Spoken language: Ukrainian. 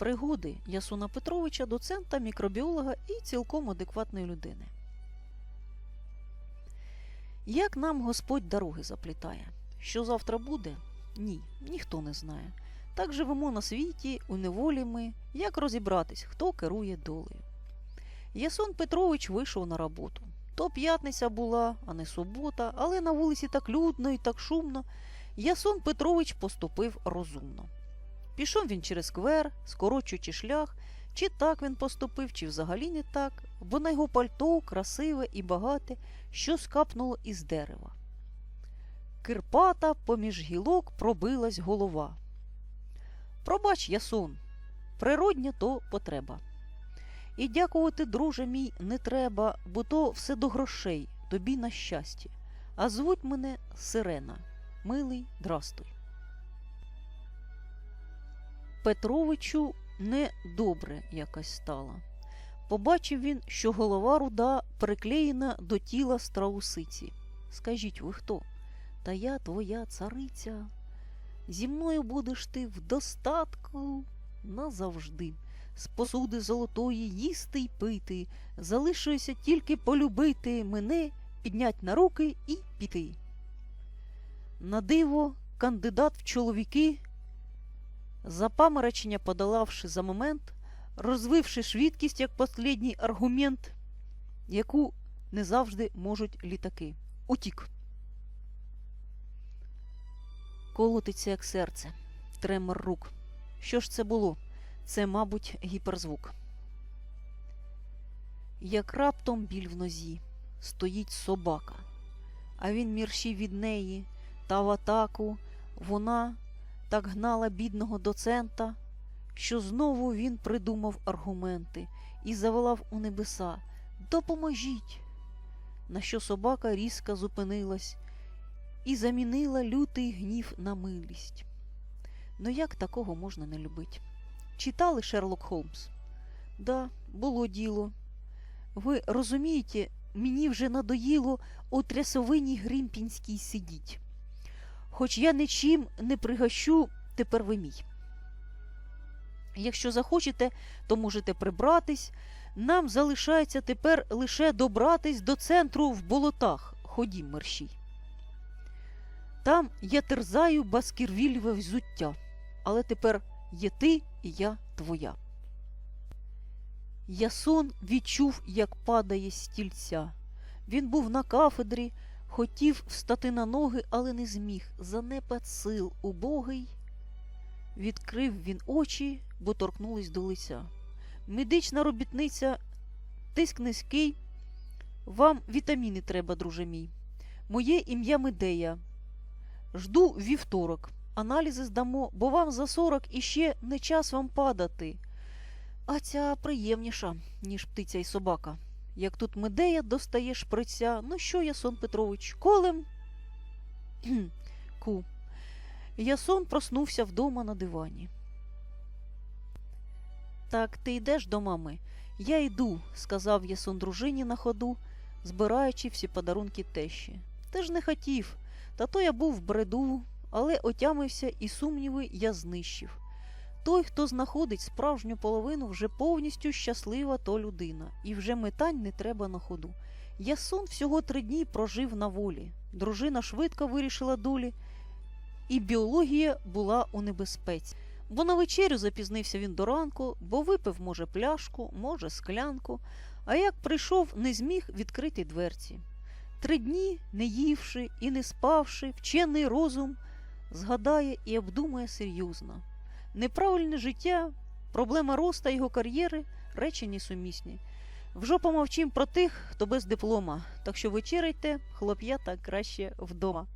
Пригоди Ясуна Петровича, доцента, мікробіолога і цілком адекватної людини. Як нам Господь дороги заплітає? Що завтра буде? Ні, ніхто не знає. Так живемо на світі, у неволі ми, як розібратись, хто керує долею. Ясон Петрович вийшов на роботу. То п'ятниця була, а не субота, але на вулиці так людно і так шумно. Ясон Петрович поступив розумно. Пішов він через сквер, скорочуючи шлях, чи так він поступив, чи взагалі не так, бо на його пальто красиве і багате, що скапнуло із дерева. Кирпата поміж гілок пробилась голова. Пробач, Ясон, природня то потреба. І дякувати, друже мій, не треба, бо то все до грошей, тобі на щастя. А звуть мене Сирена. Милий, здрастуй. Петровичу недобре якось стало. Побачив він, що голова руда приклеєна до тіла страусиці. Скажіть, ви хто? Та я твоя цариця. Зі мною будеш ти в достатку назавжди. З посуди золотої їсти й пити, залишується тільки полюбити мене, піднять на руки і піти. На диво, кандидат в чоловіки, запаморочення подолавши за момент, розвивши швидкість як последній аргумент, яку не завжди можуть літаки. Утік. Колотиться, як серце, тремор рук. Що ж це було? Це, мабуть, гіперзвук. Як раптом біль в нозі стоїть собака, а він міршів від неї та в атаку вона так гнала бідного доцента, що знову він придумав аргументи і заволав у небеса Допоможіть! На що собака різко зупинилась і замінила лютий гнів на милість. Ну як такого можна не любить? Читали Шерлок Холмс? Да, було діло. Ви розумієте, мені вже надоїло у трясовині Гримпінській сидіть. Хоч я нічим не пригощу, тепер ви мій. Якщо захочете, то можете прибратись. Нам залишається тепер лише добратись до центру в болотах. Ходім, мерщій. Там я терзаю баскірвільве взуття, але тепер є ти і я твоя. Ясон відчув, як падає стільця. Він був на кафедрі, хотів встати на ноги, але не зміг. Занепад сил убогий. Відкрив він очі, бо торкнулись до лиця. Медична робітниця, тиск низький. Вам вітаміни треба, друже мій. Моє ім'я Медея. Жду вівторок. Аналізи здамо, бо вам за сорок і ще не час вам падати. А ця приємніша, ніж птиця і собака. Як тут медея достає шприця, ну що, Ясон Петрович, колем? Ку. Ясон проснувся вдома на дивані. Так, ти йдеш до мами? Я йду, сказав Ясон дружині на ходу, збираючи всі подарунки тещі. Ти ж не хотів, та то я був в бреду, але отямився і сумніви я знищив. Той, хто знаходить справжню половину, вже повністю щаслива то людина, і вже метань не треба на ходу. Ясон всього три дні прожив на волі. Дружина швидко вирішила долі, і біологія була у небезпеці. Бо на вечерю запізнився він до ранку, бо випив, може, пляшку, може, склянку, а як прийшов, не зміг відкрити дверці. Три дні, не ївши і не спавши, вчений розум згадає і обдумає серйозно. Неправильне життя, проблема роста його кар'єри речі несумісні. Вже помовчим про тих, хто без диплома, так що вечеряйте, хлоп'ята краще вдома.